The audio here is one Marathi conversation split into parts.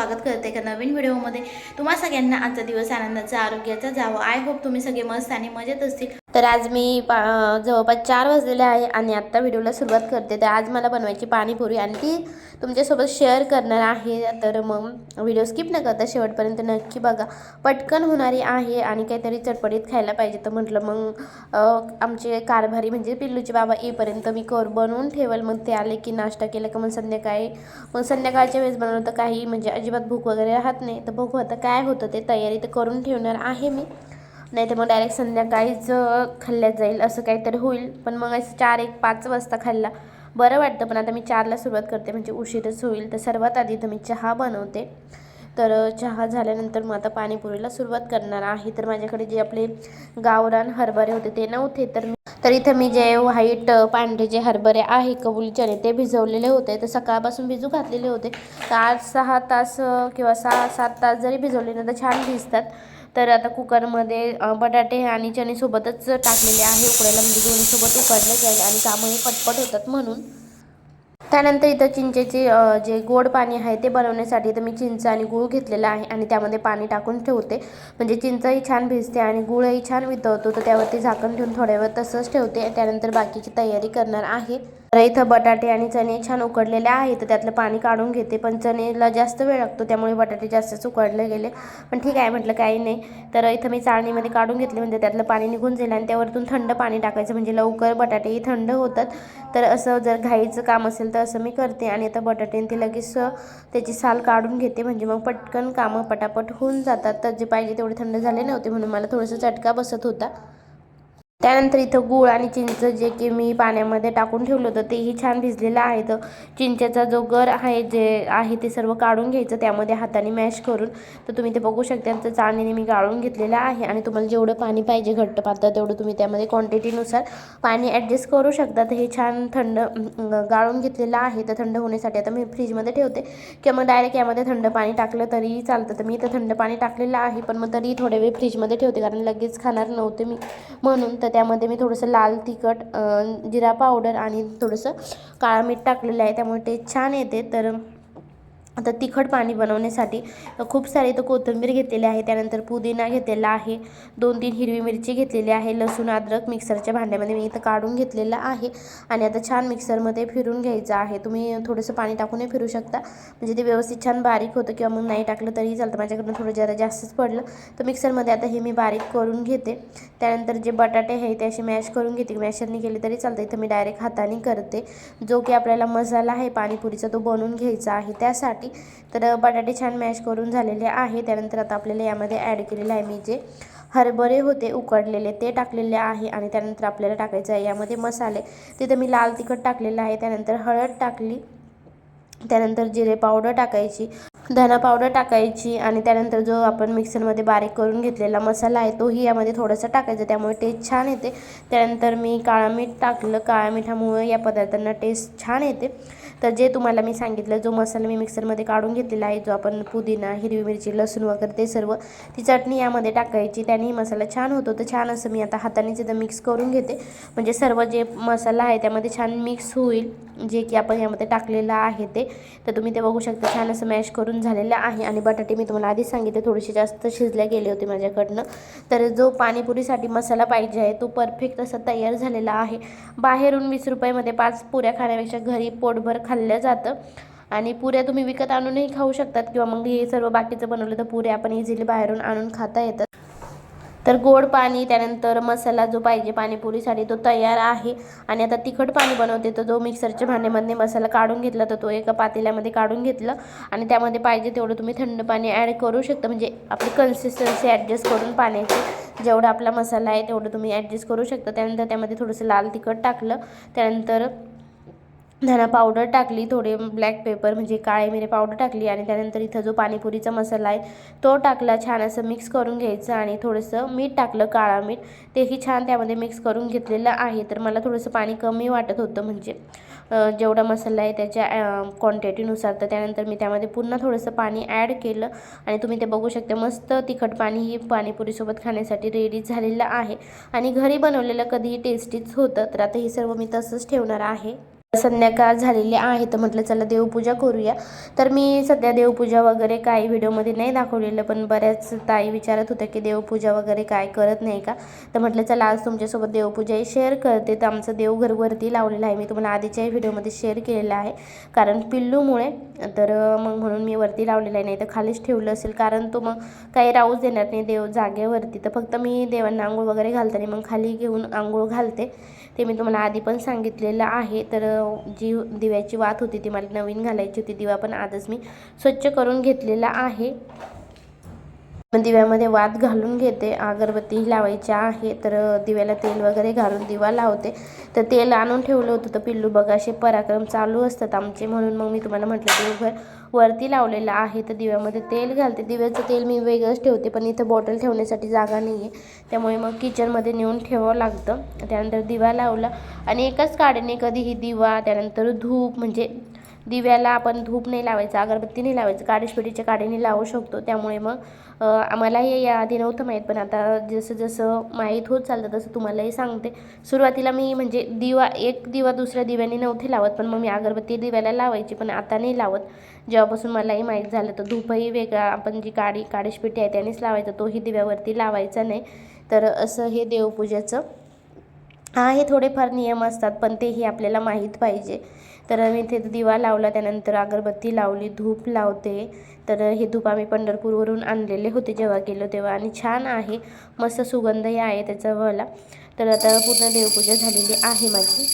स्वागत करते एका नवीन व्हिडिओमध्ये. तुम्हा सगळ्यांना आजचा दिवस आनंदाचा आरोग्याचा जावं. आय होप तुम्ही सगळे मस्त आणि मजेत असतील. तर आज मी पा जवळपास चार वाजलेले आहे आणि आत्ता व्हिडिओला सुरुवात करते. तर आज मला बनवायची पाणीपुरी आणि ती तुमच्यासोबत शेअर करणार आहे. तर मग व्हिडिओ स्किप न करता शेवटपर्यंत नक्की बघा. पटकन होणारी आहे आणि काहीतरी चटपटीत खायला पाहिजे. तर म्हटलं मग आमचे कारभारी म्हणजे पिल्लूचे बाबा येईपर्यंत मी कर बनवून ठेवल. मग ते आले की नाश्ता केला का मग संध्याकाळी मग संध्याकाळच्या वेळेस बनवलं तर काही म्हणजे अजिबात भूक वगैरे राहत नाही. तर बघू आता काय होतं ते तयारी तर करून ठेवणार आहे मी. नाही तर मग डायरेक्ट संध्याकाळीच खाल्ल्या जाईल असं काहीतरी होईल. पण मग असं चार एक पाच वाजता खाल्ला. बरं वाटतं पण आता मी चारला सुरुवात करते. म्हणजे उशीरच होईल. तर सर्वात आधी तर मी चहा बनवते. तर चहा झाल्यानंतर मग आता पाणीपुरीला सुरुवात करणार आहे. तर माझ्याकडे जे आपले गावरान हरभरे होते ते नव्हते तर मी तर इथं मी जे व्हाईट पांढरे जे हरभरे आहे कबुली चणे ते भिजवलेले होते. तर सकाळपासून भिजू घातलेले होते. तर आठ सहा तास किंवा सहा सात तास जरी भिजवले ना तर छान भिजतात. तर आता कुकरमध्ये बटाटे आणि चणेसोबतच टाकलेले आहे उकडायला. म्हणजे दोन्हीसोबत उकडले जाईल आणि कामही पटपट होतात म्हणून. त्यानंतर इथं चिंचेचे जे गोड पाणी आहे ते बनवण्यासाठी तर मी चिंच आणि गूळ घेतलेला आहे आणि त्यामध्ये पाणी टाकून ठेवते. म्हणजे चिंचही छान भिजते आणि गूळही छान वितळतो. तर त्यावरती झाकण ठेवून थोड्या वेळ तसंच ठेवते. त्यानंतर बाकीची तयारी करणार आहे. तर इथं बटाटे आणि चणे छान उकडलेले आहेत तर त्यातलं पाणी काढून घेते पण चणेला जास्त वेळ लागतो त्यामुळे बटाटे जास्तच उकडले गेले. पण ठीक आहे म्हटलं काही नाही. तर इथं मी चाळणीमध्ये काढून घेतले म्हणजे त्यातलं पाणी निघून जाईल आणि त्यावरतून थंड पाणी टाकायचं. म्हणजे लवकर बटाटेही थंड होतात. तर असं जर घाईचं काम असेल तर असं मी करते आणि आता बटाटे ते लगेच त्याची साल काढून घेते. म्हणजे मग पटकन कामं पटापट होऊन जातात. तर जे पाहिजे तेवढे थंड झाले नव्हते म्हणून मला थोडंसं चटका बसत होता. त्यानंतर इथं गूळ आणि चिंच जे की मी पाण्यामध्ये टाकून ठेवलं होतं तेही छान भिजलेलं आहे. तर चिंचेचा जो गर आहे जे आहे ते सर्व काढून घ्यायचं त्यामध्ये हाताने मॅश करून. तर तुम्ही ते बघू शकता तर चाळणीने मी गाळून घेतलेलं आहे आणि तुम्हाला जेवढं पाणी पाहिजे घट्ट पातळ तेवढं तुम्ही त्यामध्ये क्वांटिटीनुसार पाणी ॲडजस्ट करू शकता. तर हे छान थंड गाळून घेतलेलं आहे. तर थंड होण्यासाठी आता मी फ्रीजमध्ये ठेवते. किंवा मग डायरेक्ट यामध्ये थंड पाणी टाकलं तरीही चालतं. तर मी इथं थंड पाणी टाकलेलं आहे पण मग तरी थोडे वेळ फ्रीजमध्ये ठेवते कारण लगेच खाणार नव्हते मी. म्हणून तर त्यामध्ये मी थोडंसं लाल तिखट जिरा पावडर आणि थोडंसं काळा मीठ टाकलेलं आहे. त्यामुळे ते छान येते. तर आता तिखट पाणी बनवण्यासाठी खूप सारे इथं कोथिंबीर घेतलेली आहे. त्यानंतर पुदिना घेतलेला आहे. दोन तीन हिरवी मिरची घेतलेली आहे. लसूण अद्रक मिक्सरच्या भांड्यामध्ये मी इथं काढून घेतलेलं आहे. आणि आता छान मिक्सरमध्ये फिरून घ्यायचं आहे. तुम्ही थोडंसं पाणी टाकूनही फिरू शकता. म्हणजे ते व्यवस्थित छान बारीक होतं किंवा मग नाही टाकलं तरीही चालतं. माझ्याकडनं थोडं जरा जास्तच पडलं. तर मिक्सरमध्ये आता हे मी बारीक करून घेते. त्यानंतर जे बटाटे आहे ते असे मॅश करून घेते. मॅशरने केले तरी चालतं. इथं मी डायरेक्ट हाताने करते. जो की आपल्याला मसाला आहे पाणीपुरीचा तो बनवून घ्यायचा आहे. त्यासाठी तर बटाटे छान मॅश करून झालेले आहे. त्यानंतर आता आपल्याला यामध्ये ॲड केलेलं आहे मी जे हरभरे होते उकडलेले ते टाकलेले आहे. आणि त्यानंतर आपल्याला टाकायचं आहे यामध्ये मसाले. तिथं मी लाल तिखट टाकलेलं आहे. त्यानंतर हळद टाकली. त्यानंतर जिरे पावडर टाकायची. धना पावडर टाकायची. आणि त्यानंतर जो आपण मिक्सरमध्ये बारीक करून घेतलेला मसाला आहे तोही यामध्ये थोडासा टाकायचा. त्यामुळे टेस्ट छान येते. त्यानंतर मी काळा मीठ टाकलं. काळ्या मिठामुळे या पदार्थांना टेस्ट छान येते. तर जे तुम्हाला मी सांगितलं जो मसाला मी मिक्सरमध्ये काढून घेतलेला आहे जो आपण पुदिना हिरवी मिरची लसूण वगैरे ते सर्व ती चटणी यामध्ये टाकायची त्यानेही मसाला छान होतो. तर छान असं मी आता हातानेच इथं मिक्स करून घेते. म्हणजे सर्व जे मसाला आहे त्यामध्ये छान मिक्स होईल. जे की आपण यामध्ये टाकलेलं आहे ते. तर तुम्ही ते बघू शकता छान असं मॅश करून झालेलं आहे. आणि बटाटे मी तुम्हाला आधीच सांगितले थोडेसे जास्त शिजले गेले होते माझ्याकडनं. तर जो पाणीपुरीसाठी मसाला पाहिजे आहे तो परफेक्ट असा तयार झालेला आहे. बाहेरून वीस रुपयामध्ये पाच पुऱ्या खाण्यापेक्षा घरी पोटभर खाल्लं जातं. आणि पुऱ्या तुम्ही विकत आणूनही खाऊ शकतात किंवा मग हे सर्व बाकीचं बनवलं तर पुऱ्या आपण इझिली बाहेरून आणून खाता येतात. तर गोड पाणी त्यानंतर मसाला जो पाहिजे पाणीपुरीसाठी तो तयार आहे. आणि आता तिखट पाणी बनवते तर जो मिक्सरच्या भांड्यामध्ये मसाला काढून घेतला तर तो एका पातेल्यामध्ये काढून घेतलं. आणि त्यामध्ये पाहिजे तेवढं तुम्ही थंड पाणी ॲड करू शकता. म्हणजे आपली कन्सिस्टन्सी ॲडजस्ट करून पाण्याची जेवढा आपला मसाला आहे तेवढं तुम्ही ॲडजस्ट करू शकता. त्यानंतर त्यामध्ये थोडंसं लाल तिखट टाकलं. त्यानंतर धना पावडर टाकली थोडे ब्लॅक पेपर म्हणजे काळे मिरे पावडर टाकली आणि त्यानंतर इथं जो पाणीपुरीचा मसाला आहे तो टाकला. छान असं मिक्स करून घ्यायचं आणि थोडंसं मीठ टाकलं काळा मीठ. तेही छान त्यामध्ये मिक्स करून घेतलेलं आहे. तर मला थोडंसं पाणी कमी वाटत होतं म्हणजे जेवढा मसाला आहे त्याच्या क्वांटिटीनुसार तर त्यानंतर मी त्यामध्ये पुन्हा थोडंसं पाणी ॲड केलं आणि तुम्ही ते बघू शकता मस्त तिखट पाणी ही पाणीपुरीसोबत खाण्यासाठी रेडी झालेलं आहे. आणि घरी बनवलेलं कधीही टेस्टीच होतं. तर आता हे सर्व मी तसंच ठेवणार आहे. संध्याकाळ झालेली आहे तर म्हटलं चला देवपूजा करूया. तर मी सध्या देवपूजा वगैरे काही व्हिडिओमध्ये नाही दाखवलेलं पण बऱ्याच ताई विचारत होत्या की देवपूजा वगैरे काय करत नाही का? तर म्हटलं चला आज तुमच्यासोबत देवपूजाही शेअर करते. तर आमचं देवघरवरती लावलेलं आहे. मी तुम्हाला आधीच्याही व्हिडिओमध्ये शेअर केलेलं आहे. कारण पिल्लूमुळे तर मग म्हणून मी वरती लावलेलं आहे. नाही तर खालीच ठेवलं असेल. कारण तो मग काही राहूच देणार नाही देव जागेवरती. तर फक्त मी देवांना आंघोळ वगैरे घालताना मग खाली घेऊन आंघोळ घालते. ते मी तुम्हाला आधी पण सांगितलेलं आहे. तर जी दिव्याची वात होती ती मला नवीन घालायची होती. दिवा पण आजच मी स्वच्छ करून घेतलेला आहे. मग दिव्यामध्ये वात घालून घेते. अगरबत्ती लावायची आहे तर दिव्याला तेल वगैरे घालून दिवा लावते. तर तेल आणून ठेवलं होतं तर पिल्लू बघा असे पराक्रम चालू असतात आमचे. म्हणून मग मी तुम्हाला म्हटलं देवघर वरती लावलेलं आहे तर दिव्यामध्ये तेल घालते. दिव्याचं तेल मी वेगळंच ठेवते पण इथं बॉटल ठेवण्यासाठी जागा नाही आहे त्यामुळे मग किचनमध्ये नेऊन ठेवावं लागतं. त्यानंतर दिवा लावला. आणि एकाच काडीने कधीही दिवा त्यानंतर धूप म्हणजे दिव्याला आपण धूप नाही लावायचं अगरबत्ती नाही लावायचं काडीशपेटीच्या काडीने लावू शकतो. त्यामुळे मग आम्हालाही याआधी नव्हतं माहीत पण आता जसं जसं माहीत होत चालतं तसं तुम्हालाही सांगते. सुरुवातीला मी म्हणजे दिवा एक दिवा दुसऱ्या दिव्याने नव्हते लावत पण मग मी अगरबत्ती दिव्याला लावायची पण आता नाही लावत. जेव्हापासून मलाही माहीत झालं तर धूपही वेगळा आपण जी काडी काडीशपेटी आहे त्यानेच लावायचं तोही दिव्यावरती लावायचा नाही. तर असं हे देवपूजेचं आहे थोडेफार नियम असतात पण तेही आपल्याला माहीत पाहिजे. तर मी इथे दिवा लावला त्यानंतर अगरबत्ती लावली धूप लावते. तर हे धूप आम्ही पंढरपूरवरून आणलेले होते जेव्हा गेलो तेव्हा आणि छान आहे मस्त सुगंधही आहे त्याचा वाला तर आता पूर्ण देवपूजा झालेली आहे माझी.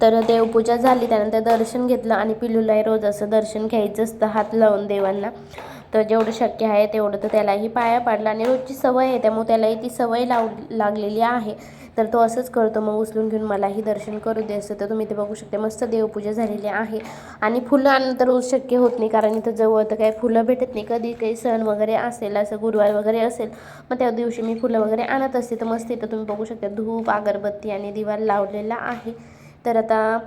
तर देवपूजा झाली त्यानंतर दर्शन घेतलं आणि पिल्लूलाही रोज असं दर्शन घ्यायचं असतं हात लावून देवांना. तर जेवढं शक्य आहे तेवढं तर त्यालाही पाया पाडला आणि रोजची सवय आहे त्यामुळे त्यालाही ती सवय लाव लागलेली आहे. तर तो असंच करतो. मग उचलून घेऊन मलाही दर्शन करू दे असं. तर तुम्ही ते बघू शकता मस्त देवपूजा झालेली आहे. आणि फुलं आणणं तर रोज शक्य होत नाही कारण इथं जवळ तर काही फुलं भेटत नाही. कधी काही सण वगैरे असेल असं गुरुवार वगैरे असेल मग त्या दिवशी मी फुलं वगैरे आणत असते. तर मस्त इथं तुम्ही बघू शकता धूप अगरबत्ती आणि दिवा लावलेला आहे. तर आता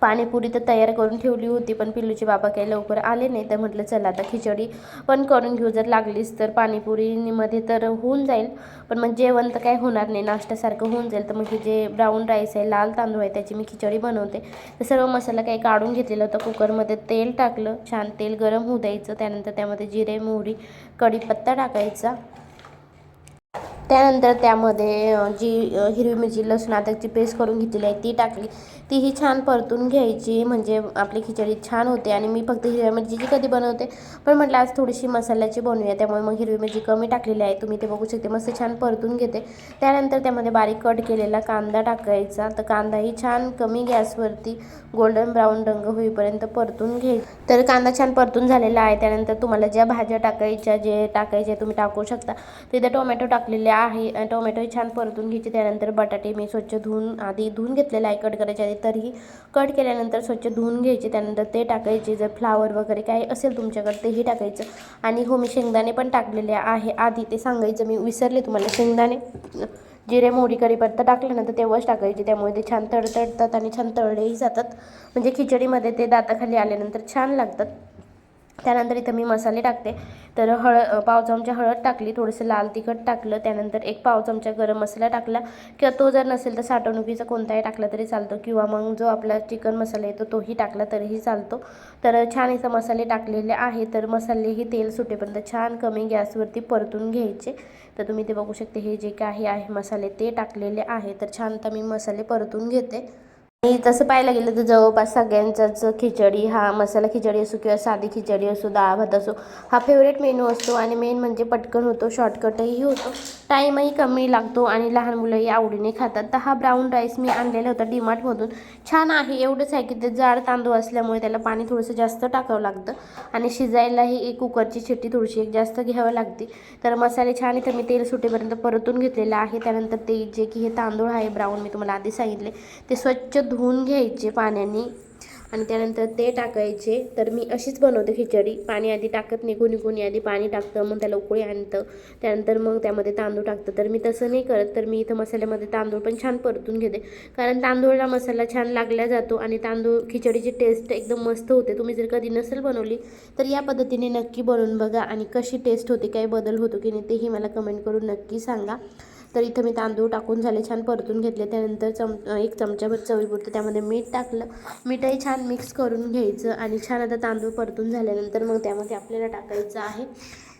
पाणीपुरी तर तयार करून ठेवली होती पण पिल्लूचे बाबा काही लवकर आले नाही. तर म्हटलं चला आता खिचडी पण करून घेऊ. जर लागलीच तर पाणीपुरीमध्ये तर होऊन जाईल. पण मग जेवण तर काय होणार नाही. नाश्त्यासारखं होऊन जाईल. तर मग हे जे ब्राऊन राईस आहे लाल तांदूळ आहे त्याची मी खिचडी बनवते. तर सर्व मसाला काही काढून घेतलेला होता. कुकरमध्ये तेल टाकलं. छान तेल गरम होऊ द्यायचं. त्यानंतर त्यामध्ये जिरे मोहरी कढीपत्ता टाकायचा. त्यानंतर त्यामध्ये जी हिरवी मिरची लसूण अद्रकची पेस्ट करून घेतलेली आहे ती टाकली. तीही छान परतून घ्यायची म्हणजे आपली खिचडी छान होते. आणि मी फक्त हिरव्या मिरचीची कधी बनवते पण म्हटलं आज थोडीशी मसाल्याची बनवूया. त्यामुळे मग हिरवी मिरची कमी टाकलेली आहे. तुम्ही ते बघू शकते मस्त छान परतून घेते. त्यानंतर त्यामध्ये बारीक कट केलेला कांदा टाकायचा. तर कांदाही छान कमी गॅसवरती गोल्डन ब्राऊन रंग होईपर्यंत परतून घे तर कांदा छान परतून झालेला आहे. त्यानंतर तुम्हाला ज्या भाज्या टाकायच्या जे टाकायचे तुम्ही टाकू शकता. तिथे टोमॅटो टाकलेले आहे. टोमॅटोही छान परतून घ्यायचे. त्यानंतर बटाटे मी स्वच्छ धुवून आधी धुवून घेतलेला आहे. कट करायच्या आधी तरीही कट केल्यानंतर स्वच्छ धुवून घ्यायचे. त्यानंतर ते टाकायचे. जर फ्लावर वगैरे काही असेल तुमच्याकडे तेही टाकायचं. आणि हो मी शेंगदाणे पण टाकलेले आहे. आधी ते सांगायचं. मी विसरले तुम्हाला. शेंगदाणे जिरे मोहरी कढीपत्ता टाकल्यानंतर तेव्हाच टाकायचे. त्यामुळे ते छान तडतडतात आणि छान तळलेही जातात. म्हणजे खिचडीमध्ये ते दाताखाली आल्यानंतर छान लागतात. त्यानंतर इथं मी मसाले टाकते. तर हळ पाव चमचा हळद टाकली थोडंसं लाल तिखट टाकलं त्यानंतर एक पाव चमचा गरम मसाला टाकला. किंवा तो जर नसेल तर साठवणुकीचा कोणताही टाकला तरी चालतो. किंवा मग जो आपला चिकन मसाला येतो तोही टाकला तरीही चालतो. तर छान इथं मसाले टाकलेले आहे तर मसालेही तेल सुटेपर्यंत छान कमी गॅसवरती परतून घ्यायचे. तर तुम्ही ते बघू शकते हे जे काही आहे मसाले ते टाकलेले आहे. तर छान तर मी मसाले परतून घेते. आणि तसं पाहायला गेलं तर जवळपास सगळ्यांचाच खिचडी हा मसाला खिचडी असो किंवा साधी खिचडी असो डाळ भात असो हा फेवरेट मेनू असतो. आणि मेन म्हणजे पटकन होतो शॉर्टकटही होतो. टाईमही कमी लागतो आणि लहान मुलंही आवडीने खातात. तर हा ब्राऊन राईस मी आणलेला होता डीमार्टमधून छान आहे एवढंच आहे की ते जाड तांदूळ असल्यामुळे त्याला पाणी थोडंसं जास्त टाकावं लागतं. आणि शिजायलाही एक कुकरची शिट्टी थोडीशी एक जास्त घ्यावं लागते. तर मसाले छान इथं मी तेल सुटेपर्यंत परतून घेतलेलं आहे. त्यानंतर ते जे की हे तांदूळ आहे ब्राऊन मी तुम्हाला आधी सांगितले ते स्वच्छ धुवून घ्यायचे पाण्याने आणि त्यानंतर ते टाकायचे. तर मी अशीच बनवते खिचडी. पाणी आधी टाकत नाही कोणी कोणी आधी पाणी टाकतं मग त्याला उकळी आणतं. त्यानंतर मग त्यामध्ये तांदूळ टाकतं. तर मी तसं नाही करत तर मी इथं मसाल्यामध्ये तांदूळ पण छान परतून घेते. कारण तांदूळला मसाला छान लागला जातो आणि तांदूळ खिचडीची टेस्ट एकदम मस्त होते. तुम्ही जर कधी नसेल बनवली तर या पद्धतीने नक्की बनवून बघा आणि कशी टेस्ट होते काही बदल होतो की नाही तेही मला कमेंट करून नक्की सांगा. तर इथं मी तांदूळ टाकून झाले छान परतून घेतले. त्यानंतर चम एक चमच्याभर चवीपुरतं त्यामध्ये मीठ टाकलं. मीठही छान मिक्स करून घ्यायचं आणि छान आता तांदूळ परतून झाल्यानंतर मग त्यामध्ये आपल्याला टाकायचं आहे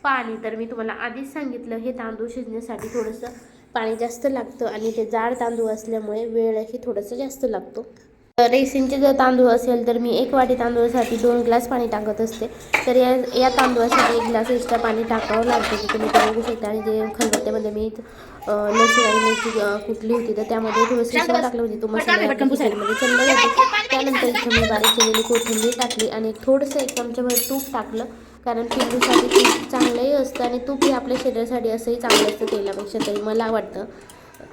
पाणी. तर मी तुम्हाला आधीच सांगितलं हे तांदूळ शिजण्यासाठी थोडंसं पाणी जास्त लागतं आणि ते जाड तांदूळ असल्यामुळे वेळही थोडंसं जास्त लागतो. रेसिनचे जर तांदूळ असेल तर मी एक वाटी तांदूळासाठी दोन ग्लास पाणी टाकत असते. तर या या तांदूळासाठी एक ग्लास एक्स्ट्रा पाणी टाकावं लागतं. की तुम्ही बघू शकता आणि जे खलबत्त्यामध्ये मी लसूण आणि मिरची अं, कुटली होती तर त्यामध्ये थोडंसं सोडा टाकलं म्हणजे तो मसाला चालला जातो त्यानंतर इथं मी बारीक केलेली कोथिंबीर टाकली आणि थोडंसं एक चमच्याभर तूप टाकलं. कारण पिल्लूसाठी तूप चांगलंही असतं आणि तूप हे आपल्या शरीरासाठी असंही चांगलं असतं तेलापेक्षा तरी मला वाटतं.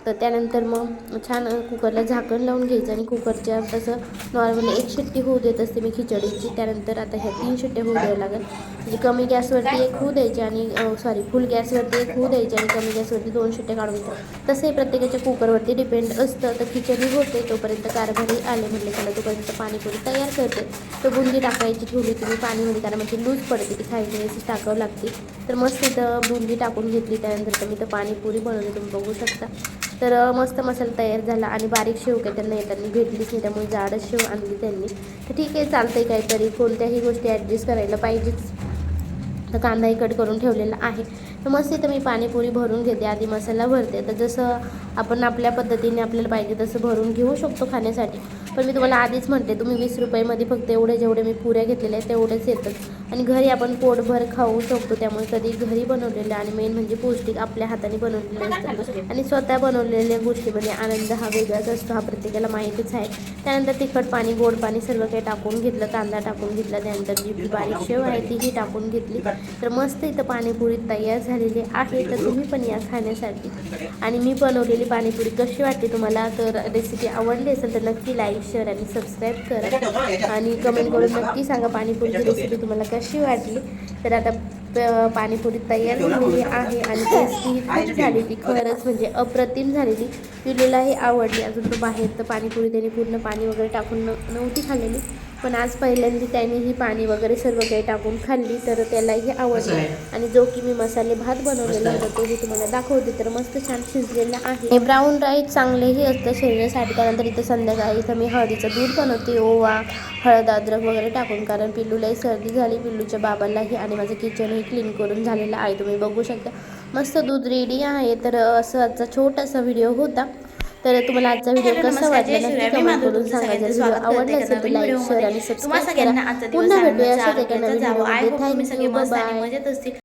तर त्यानंतर मग छान कुकरला झाकण लावून घ्यायचं आणि कुकरच्या तसं नॉर्मली एक शिट्टी होऊ देत असते मी खिचडीची. त्यानंतर आता ह्या तीन शिट्ट्या होऊ द्यावं लागेल. म्हणजे कमी गॅसवरती एक होऊ द्यायची आणि सॉरी फुल गॅसवरती एक होऊ द्यायची आणि कमी गॅसवरती दोन शिट्ट्या काढून घ्यायच्या. तसंही प्रत्येकाच्या कुकरवरती डिपेंड असतं. तर खिचडी होते तोपर्यंत कारभारी आले म्हटले त्याला तोपर्यंत पाणीपुरी तयार करते. तर बुंदी टाकायची ठेवली तुम्ही पाणीमध्ये कारण म्हणजे लूज पडते ती खायची वेळेस टाकावं लागते. तर मस्त इथं बुंदी टाकून घेतली. त्यानंतर तर मी तर पाणीपुरी बनवली तुम्ही बघू शकता. तर मस्त मसाला तयार झाला आणि बारीक शेव काय त्यांना येताना भेटलीच नाही त्यामुळे जाडच शेव आणली त्यांनी. तर ठीक आहे चालतंय काहीतरी. कोणत्याही गोष्टी ॲडजस्ट करायला पाहिजेच. तर कांदाही कट करून ठेवलेला आहे. तर मस्त इथं मी पाणीपुरी भरून घेते. आधी मसाला भरते. तर जसं आपण आपल्या पद्धतीने आपल्याला पाहिजे तसं भरून घेऊ शकतो खाण्यासाठी. पण मी तुम्हाला आधीच म्हणते तुम्ही वीस रुपयामध्ये फक्त एवढे जेवढे मी पुऱ्या घेतलेल्या आहेत तेवढेच येतात. आणि घरी आपण पोटभर खाऊ शकतो. त्यामुळे कधी घरी बनवलेलं आणि मेन म्हणजे पौष्टिक आपल्या हाताने बनवलेले असतात आणि स्वतः बनवलेल्या गोष्टीमध्ये म्हणजे आनंद हा वेगळाच असतो. हा प्रत्येकाला माहितीच आहे. त्यानंतर तिखट पाणी गोड पाणी सर्व काही टाकून घेतलं. कांदा टाकून घेतला. त्यानंतर जी बारीक शेव आहे तीही टाकून घेतली. तर मस्त इथं पाणीपुरी तयार झालेली आहे. तर तुम्ही पण या खाण्यासाठी. आणि मी बनवलेली पाणीपुरी कशी वाटते तुम्हाला? तर रेसिपी आवडली असेल तर नक्की लाईक शेअर आणि सबस्क्राईब करा. आणि कमेंट करून नक्की सांगा पाणीपुरीची रेसिपी तुम्हाला कशी वाटली? तर आता पाणीपुरी तयार झालेली आहे आणि टेस्टी खूप झाली ती. खरंच म्हणजे अप्रतिम झालेली. पिलूलाही आवडली. अजून तो बाहेर तर पाणीपुरी त्याने पूर्ण पाणी वगैरे टाकून न- नव्हती खाल्लेली. पण आज पहिल्यांदा त्याने ही पाणी वगैरे सर्व काही टाकून खाल्ली तर त्यालाही आवडली. आणि जो की मी मसाले भात बनवलेला होता तोही तुम्हाला दाखवते. तर मस्त छान शिजलेला आहे. हे ब्राऊन राईस चांगलेही असतं शरीरासाठी. त्यानंतर इथं संध्याकाळी इथं मी हळदीचं दूध बनवते ओवा हळद अद्रक वगैरे टाकून. कारण पिल्लूलाही सर्दी झाली पिल्लूच्या बाबालाही आणि माझं किचनही क्लीन करून झालेलं आहे. तुम्ही बघू शकता. मस्त दूध रेडी आहे. तर असं आजचा छोटासा व्हिडिओ होता. तर तुम्हाला आजचा व्हिडिओ कसा वाटला नक्की कमेंट करून सांगा जर व्हिडिओ आवडला असेल तर लाईक शेअर आणि सबस्क्राईब करा. पुन्हा भेटूया अशाच एका नवीन व्हिडिओमध्ये थँक्यू बाय मजेत असतील.